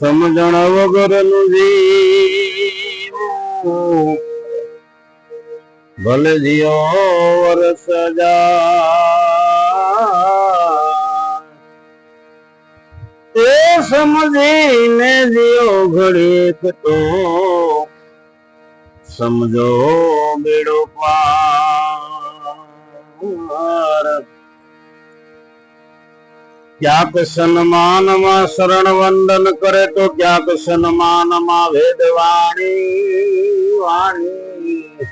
સમજણ વગરનું જીવું. ભલે જીઓ વરસ એ સમજીને જીઓ ઘડીક તો સમજો બેડો ક્યાંક સન્માનમાં શરણ વંદન કરે તો ક્યાંક સન્માનમાં વેદવાણી વાણી.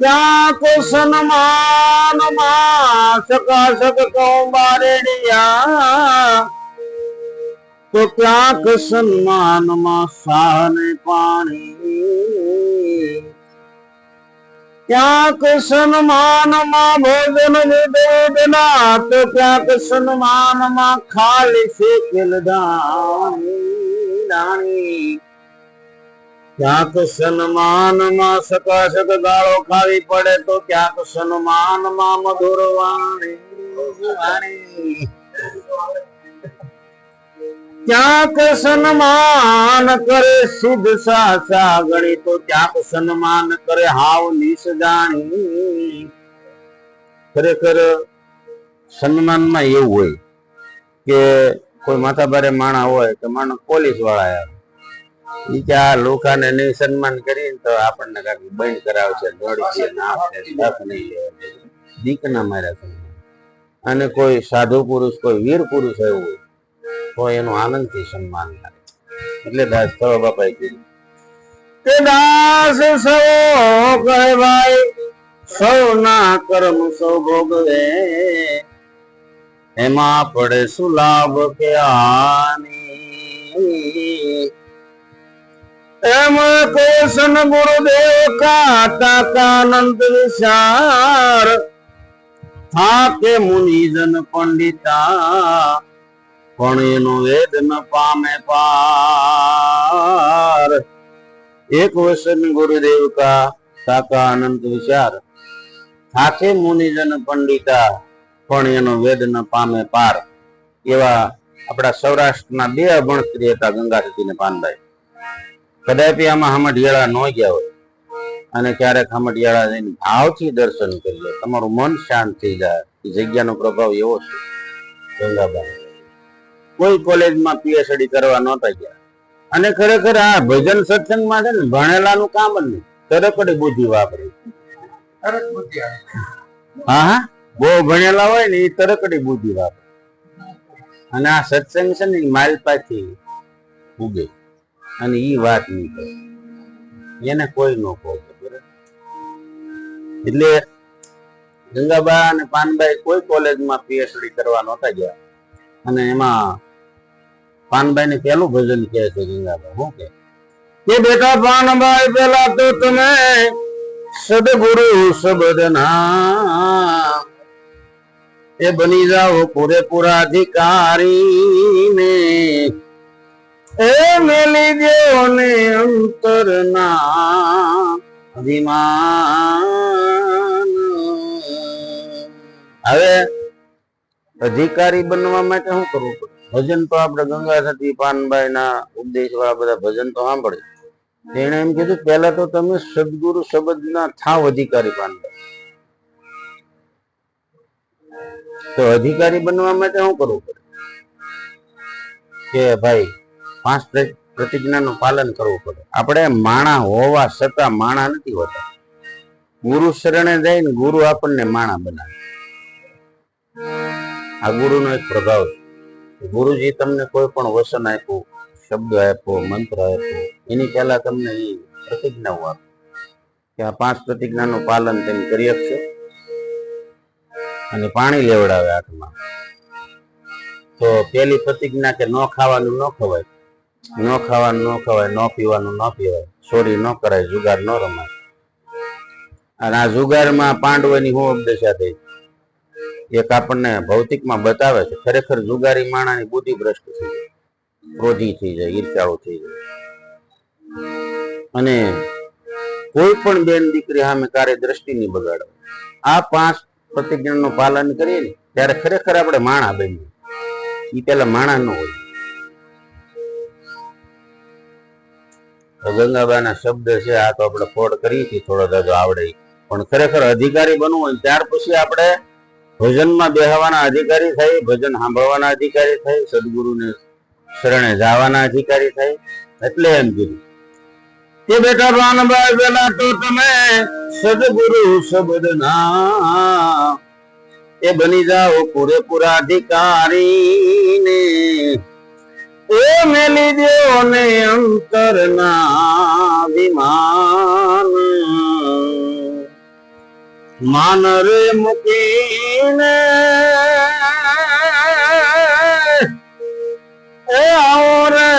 ક્યાંક સન્માનમાં સકાશક કૌંબારેડિયા તો ક્યાંક સન્માનમાં સાને પાણી. ક્યાંક સન્માનમાં ભોજન વિદના તો ક્યાંક સન્માનમાં ખાલી શેકેલ દાણી ક્યાંક સન્માનમાં સકાશક ગાળો ખાવી પડે તો ક્યાંક સન્માનમાં મધુર વાણી. ક્યાંક સન્માન કરે સિદ્ધ સાચા ગણી તો ક્યાંક સન્માન કરે હાવ નિસ જાણી. ખરેખર સન્માનમાં એવું હોય કે કોઈ માથાભારે માણા હોય તો માણસ પોલીસવાળા ઈ કે આ લોકાને નહીં સન્માન કરીને તો આપણને કાંઈક બંધ કરાવશે, દોડશે ના દીકના માર્યા અને કોઈ સાધુ પુરુષ, કોઈ વીર પુરુષ એવું હોય તો એનું આનંદથી સન્માન થાય. એટલે દાસ થવા બાપાએ કીધું. કે દાસ સૌ કહેવાય, સૌના કર્મ સૌ ભોગવે. એમાં પડે સુલાભ લાભ કે હાની? એમ કૃષ્ણ ગુરુદેવ કાતા કાનંદ વિચાર થાકે મુનિજન પંડિતા પણ એનો વેદ ન પામે પાર. એક વસન ગુરુદેવ કા સાકા અનંત વિચાર. થાકે મુનિજન પંડિતા, પણ એનો વેદ ન પામે પાર. એવા આપણા સૌરાષ્ટ્રના બે અભણસ્ત્રી હતા ગંગા સતી ને પાનભાઈ. કદાપી આમાં હમઢિયાળા ન ગયા હોય. અને ક્યારેક હમઢિયાળા જઈને ભાવથી દર્શન કરી લે. તમારું મન શાંત થઈ જાય. એ જગ્યાનો પ્રભાવ એવો છે. ગંગાબાઈ કોઈ કોલેજમાં પીએચડી કરવા નહોતા ગયા. અને ખરેખર આ ભજન સત્સંગમાં છે ને ભણેલાનું કામ જ નહીં. તરકડી બુદ્ધિ વાપરે. હા હા. બહુ ભણેલા હોય ને એ તરકડી બુદ્ધિ વાપરે. અને આ સત્સંગ છે ને માલપાથી ઉગે. અને એ વાત નહીં કરે એને કોઈ ન કહો એટલે ગંગાબા અને પાનબાઈ કોઈ કોલેજમાં પીએચડી કરવા નહોતા ગયા. અને એમાં પાનભાઈ ને પેલું ભજન કહે છે ગંગાભાઈ હું કે બેટા પાનભાઈ પેલા તો તમે સદગુરુ સબદના એ બની જાઓ પૂરેપૂરા અધિકારી ને એ મેલી દેવો ને અંતરના અભિમાન. હવે અધિકારી બનવા માટે શું કરવું પડે? ભજન તો આપણે ગંગા સતી પાનબાઈ ના ઉપદેશ વાળા બધા ભજન તો સાંભળે. એને એમ કીધું પેલા તો તમે સદગુરુ શબ્દ ના થાવ અધિકારી પાનભાઈ તો અધિકારી બનવા માટે શું કરવું પડે? કે ભાઈ, પાંચ પ્રતિજ્ઞા પ્રતિજ્ઞાનું પાલન કરવું પડે. આપણે માણા હોવા છતાં માણા નથી હોતા. ગુરુ શરણે જઈને ગુરુ આપણને માણા બનાવે. આ ગુરુનો એક પ્રભાવ છે. ગુરુજી તમને કોઈ પણ વચન આપ્યું, શબ્દ આપ્યો, મંત્ર આપ્યો, એની પહેલા તમને એ પ્રતિજ્ઞાઓ આપે. કે આ પાંચ પ્રતિજ્ઞાનું પાલન તેમ કરી શકશો અને પાણી લેવડાવે હાથમાં તો પેલી પ્રતિજ્ઞા કે ન ખાવાનું ન ખવાય. ન ખાવાનું ન ખવાય, ન પીવાનું ન પીવાય. ચોરી ન કરાય, જુગાર ન રમાય. અને આ જુગારમાં પાંડવોની હું ઉપદેશા થઈ. એક આપણને ભૌતિકમાં બતાવે છે, ખરેખર જુગારી માણાની બુદ્ધિ ભ્રષ્ટ થઈ જાય. ક્રોધી થઈ જાય ઈર્ષાળુ થઈ જાય. અને કોઈ પણ બેન દીકરી સામે કાર્ય દ્રષ્ટિ નહીં બગાડે. આ પાંચ પ્રતિજ્ઞાનું પાલન કરીએ ને, ત્યારે ખરેખર આપણે માણા બનીએ એ પેલા માણા ન હોય. ગંગાબાના શબ્દ છે, આ તો આપણે ફોડ કરીએ છીએ, થોડો દાદો આવડે. પણ ખરેખર અધિકારી બનવું હોય ત્યાર પછી આપણે ભજનમાં બેહવાના અધિકારી થાય ભજન સાંભળવાના અધિકારી થાય સદગુરુને શરણે જવાના અધિકારી થાય એટલે એમ કીધું. કે બેટા ભાનભાઈ પેલા તો તમે સદગુરુ શબ્દના એ બની જાઓ પૂરેપૂરા અધિકારી ને એ મેલી દ્યો ને અંતરના વિમાન માન રે મૂકીને. એ આવો રે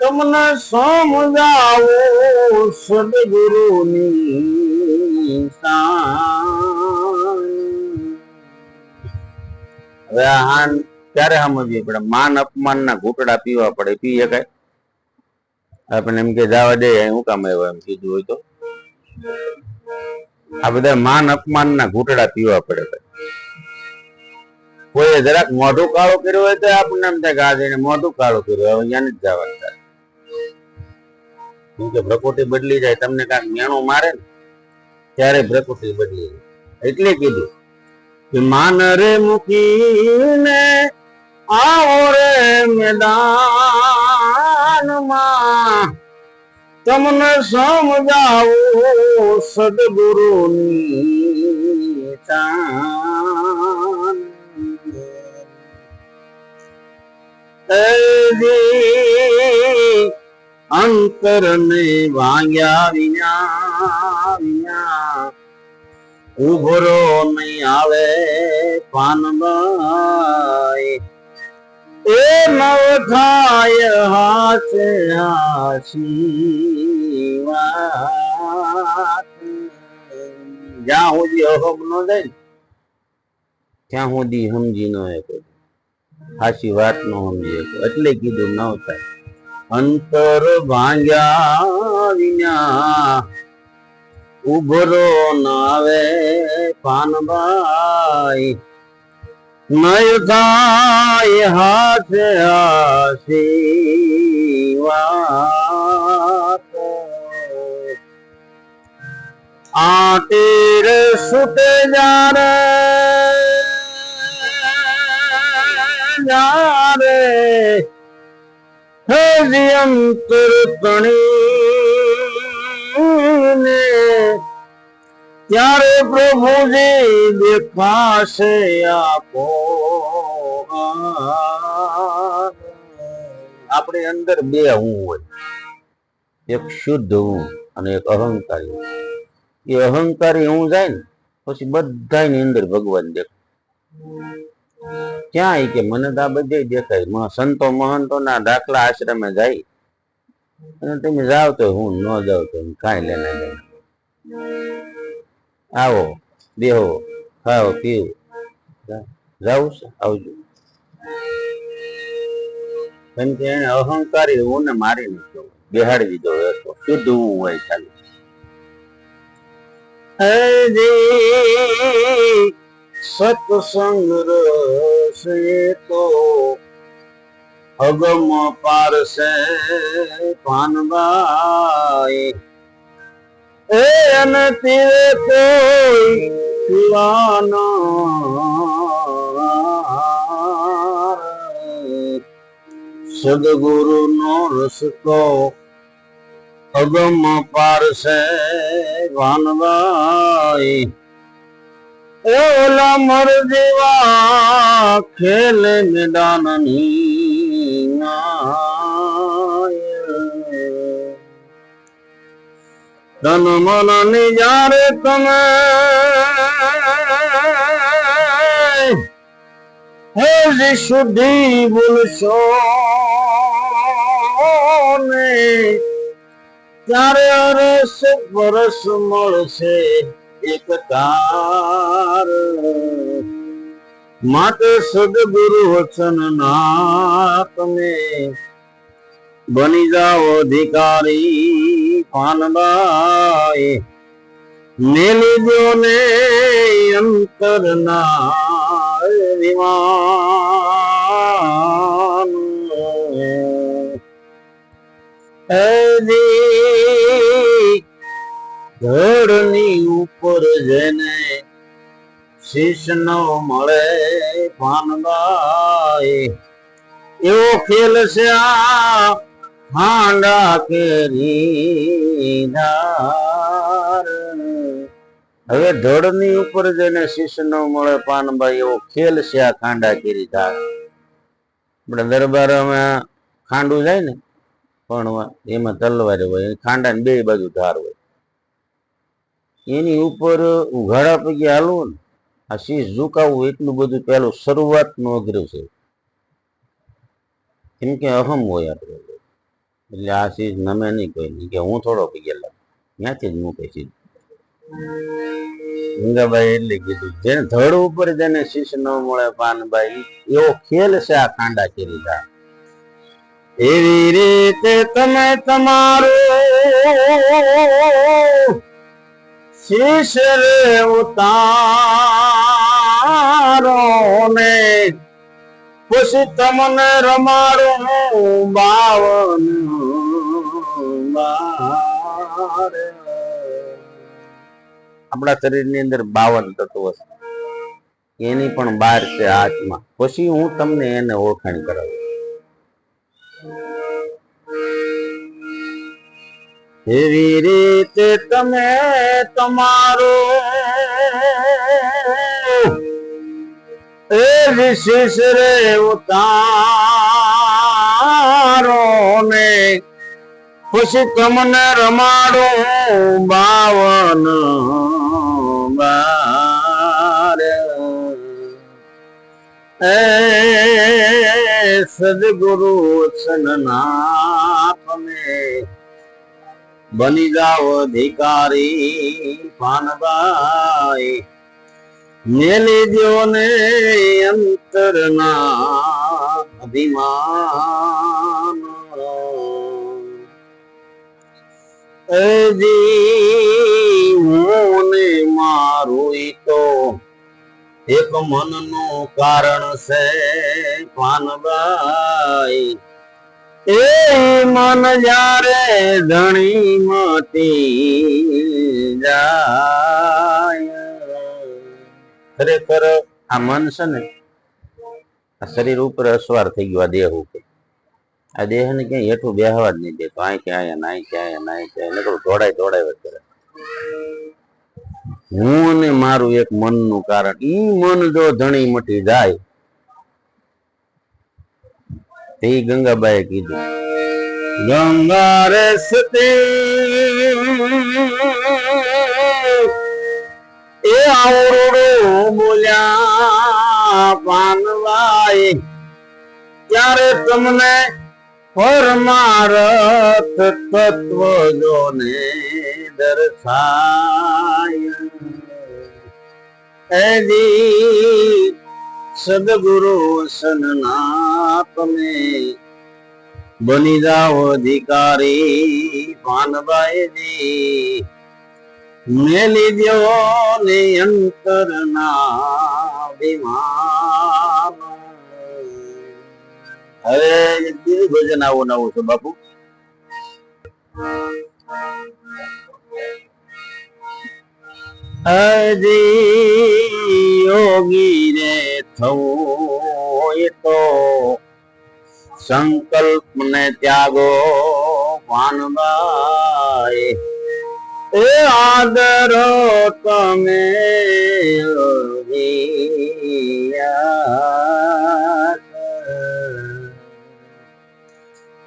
તમને સમજાવો સદગુરુની હવે હાન ક્યારે સમજવી પડે? માન અપમાન ના ઘૂંટડા પીવા પડે પી શકાય આપણે એમ કે જવા દે હું કામ આવ્યો એમ કીધું હોય તો. આ બધા માન અપમાન ના ઘૂંટડા પીવા પડે. કોઈએ જરાક મોઢું કાળો કર્યું હોય તો આપણને એમ થાય કે આ જઈને મોઢું કાળો કર્યું હવે અહીંયા જ જવાનું થાય કેમ કે પ્રકૃતિ બદલી જાય, તમને કાંઈક મેણો મારે ને, ત્યારે પ્રકૃતિ બદલી જાય. એટલે કીધું કે, માન રે મૂકીને આવો રે તમને સમજાવો સદગુરુની અંતર ને વાંગ્યા વિના વિના ઉભરો નહીં આવે પાનબાઈ. એ નવ થાય હાસે હાસી જ્યાં સુધી અહમ ન જાય ને, ત્યાં સુધી સમજી ન શકો. હાસી વાત નો સમજી એટલે કીધું ન થાય અંતર ભાંગ્યા વિના ઉભરો નાવે પાનબાઈ નય થાય હાથ આશીવા આટેર સુતે જારે જારે હજી અંતર ત્યારે પ્રભુજી દેખાશે આપો. આપણે અંદર બે હું હોય. એક શુદ્ધ હું અને એક અહંકારી એ અહંકારી હું જાય ને, પછી બધાની અંદર ભગવાન દેખાય. ક્યાંય કે મને તો આ બધે દેખાય. સંતો મહંતો ના દાખલા આશ્રમે જાય. અને તમે જાવ તો હું ન જાવ તો કાંઈ લેના દેના. આવો, બેહો, ખાઓ પીવો જા- આવજો. એને અહંકારી હું ને મારી નાખ્યો બેહાડી દીધો હતો શુદ્ધ હું હોય ખાલી. હરે સત્સંગ રસ તો અગમ પારસે પાનબાઈ એ અનતિ કોઈ પીવાનો સદગુરુ નો રસતો અગમ પારસે વાનવાઈ ઓલા મર જેવા ખેલ મેદાનની તન મનની જ્યારે તમે હે જે શુદ્ધિ બોલશો ને ત્યારે રસ પરસ મળશે એક તાર માટે સદગુરુ વચન ના તમે બની જાઓ અધિકારી પાનબાએ મેલીજો ને અંતરના વિમાન. ઘડની ઉપર જઈને શીશનો મળે પાનબાએ એવો ખેલ છે આ હાંડા કેરી હવે ધડની ઉપર જઈને શીશ નો મળે પાનભાઈ, એવો ખેલ છે આ ખાંડા કેરી ધાર. આપણે દરબારમાં ખાંડું જાય ને, પણ એમાં તલવાર હોય ખાંડા ને બે બાજુ ધાર હોય. એની ઉપર ઉઘાડા પૈકી હાલવું ને, આ શીશ ઝુકાવવું એટલું બધું પેલું શરૂઆતનું અઘરું છે. કેમ કે અહમ હોય આપણે. એટલે આ શીશ નમે નહીં કોઈ નહીં કે હું થોડો પગે લાગ ત્યાંથી જ મૂકે સીધું ગંગાબાઈ એટલે કીધું જેને ધડ ઉપર જેને શીશ ન મળે પાનબાઈ એવો ખેલ છે આ કાંડા કેરી દા એવી રીતે તમે તમારું શીશ રે ઉતારો ને પછી તમને રમાડું બાવન. આપણા શરીરની અંદર બાવન તત્વો છે. એની પણ બાર છે આત્મા પછી હું તમને એને ઓળખાણ કરાવું. એવી રીતે તમે તમારો એ વિશેષ રે ઉતારો ને પછી તમને રમાડો બાવન એ સદગુરુ સનનાથ ને બની જાઓ અધિકારી પાનબાઈ મેલી દો ને અંતરના અભિમાન. હું મારું તો એક મનનું કારણ છે પાનબાઈ એ મન જ્યારે ધણી મટી જાય. ખરેખર આ મન છે ને, આ શરીર ઉપર અસવાર થઈ ગયું, આ દેહ ઉપર. આ દેહ ને ક્યાંય હેઠું બેહવા જ નહીં દેતો આ ક્યાં નાય ક્યાં નાય ક્યાં નકરું દોડાય દોડાય કરે હું અને મારું એક મનનું કારણ, ઈ મન જો ધણી મટી જાય, તે ગંગાબાએ કીધું. ગંગા રે સતી એ આવરોડો બોલ્યા પાનવાઈ ત્યારે તમને પરમારથ તત્વ જોને દર્શાય એદી સદગુરુ સનના તમે બની જાઓ અધિકારી પાનબાઈજી મેલી દો ને અંતરના વિમાન હવે બીજું ભજન આવું નવું છે, બાપુ. હજી યોગી રે થવું તો સંકલ્પ ને ત્યાગો પાનબાઈ એ આદરો તમે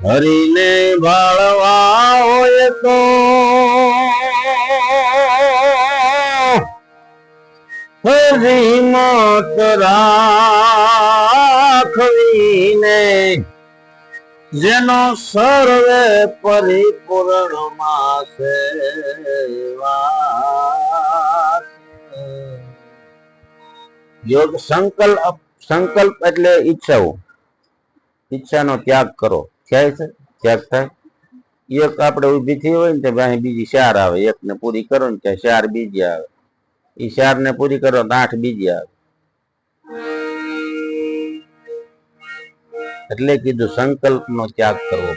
હરીને ભાળવા હોય તો હરી રાખવીને જેનો સર્વે પરિપૂર્ણ માસે યોગ સંકલ્પ સંકલ્પ એટલે ઈચ્છાઓ. ઈચ્છાનો ત્યાગ કરો. થાય છે? ત્યાગ થાય. એક આપણે ઊભી થઈ હોય ને તે પાસે બીજી ચાર આવે. એક ને પૂરી કરો ને ત્યાં ચાર બીજી આવે. એ ચાર ને પૂરી કરો તો આઠ બીજી આવે. એટલે કીધું સંકલ્પ નો ત્યાગ કરવો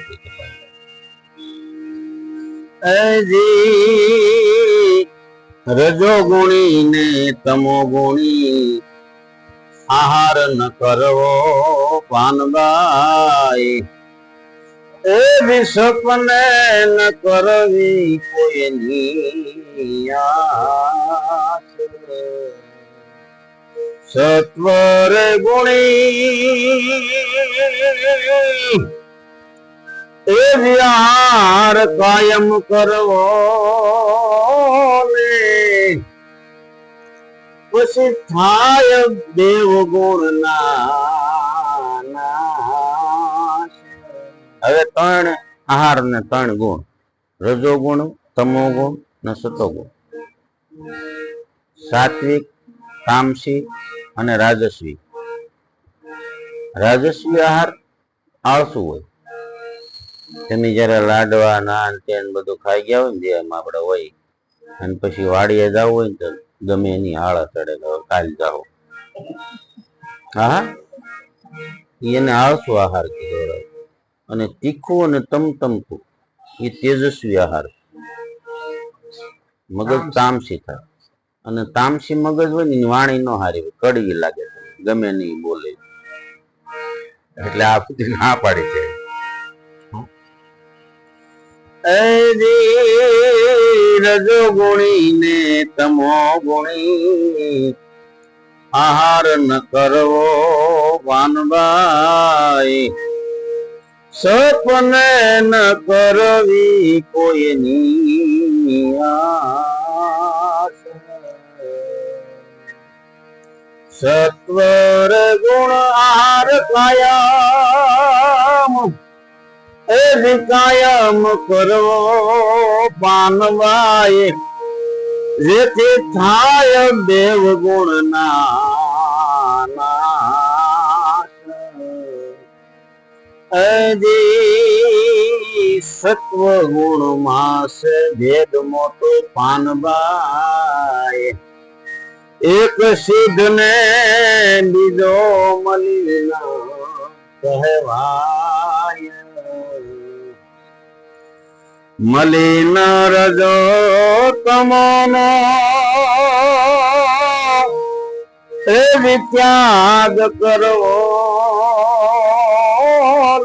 રજો ગુણી ને તમો ગુણી આહાર ન કરવો પાનબાઈ એ વિષપને ન કરવી કોઈની આસ. સત્વર ગુણી એ વિહાર કાયમ કરવો પછી થાય દેવ ગુણ હવે ત્રણ આહાર ને ત્રણ ગુણ. રજો ગુણ તમો ગુણ ને સતો ગુણ સાત્વિક તામસી અને રાજસ્વી. રાજસ્વી આહાર આળસુ હોય. તમે જયારે લાડવા, નાન, તેન બધું ખાઈ ગયા હોય ને જેમ આપણે હોય, અને પછી વાડીએ જવું હોય ને તો ગમે એની આળસ ચડે કાલ જાઓ. હા એને આળસુ આહાર કહેવાય. અને તીખું અને તમતમતું એ તેજસ્વી આહાર. મગજ તામસી થાય. અને તામસી મગજ હોય ને વાણી નો હારી કડવી લાગે ગમે નહીં બોલે. એટલે આ બધી ના પાડી છે રજો ગુણી ને તમો ગુણી, આહાર ન કરવો વાનવાય. સપને ન કરવી કોઈની આસ. સત્વર ગુણ આહાર કાયમ. એ વિકાયમ કરવો પાનવાય જેથી થાય દેવ ગુણ ના સત્વ ગુણ માસ ભેદ મોટો પાનબાય એક સિદ્ધ ને બીજો મલિન કહેવાય. મલિન રજો તમનો એ વિત્યાગ કરવો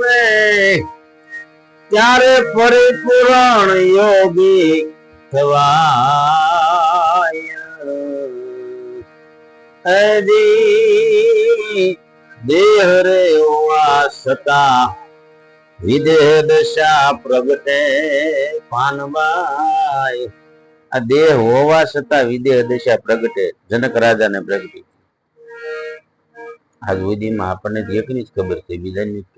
ને. ત્યારે પરિપૂરણ યોગી થવાય હજી દેહ રે છતાં વિદેહ દશા પ્રગટે આ દેહ હોવા છતાં વિદેહ દશા પ્રગટે, જનક રાજાને પ્રગટી. આજ વિધિમાં આપણને એક એકની જ ખબર છે, બીજાની જ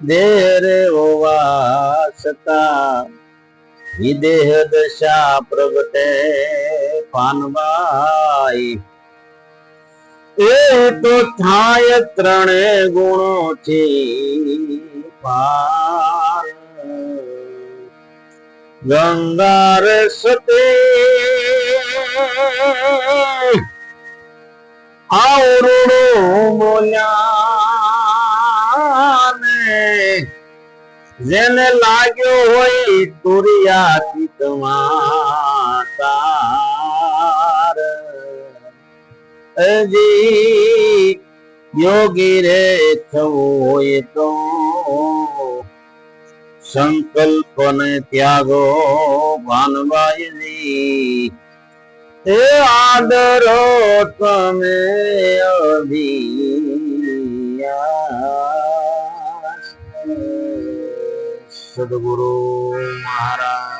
દેહ રે હોવા છતાં વિદેહ દશા પ્રગટે પાનવાઈ. એ તો થાય ત્રણે ગુણો છે પાર. ગંગાર સતે આવડો બોલ્યા. જેને લાગ્યો હોય તુરિયાતીત માતાર હજી યોગી રે થવું હોય તો સંકલ્પ ને ત્યાગો ભાનબાઈ એ આદરો તમે અભિયાસ સદગુરુ મહારાજ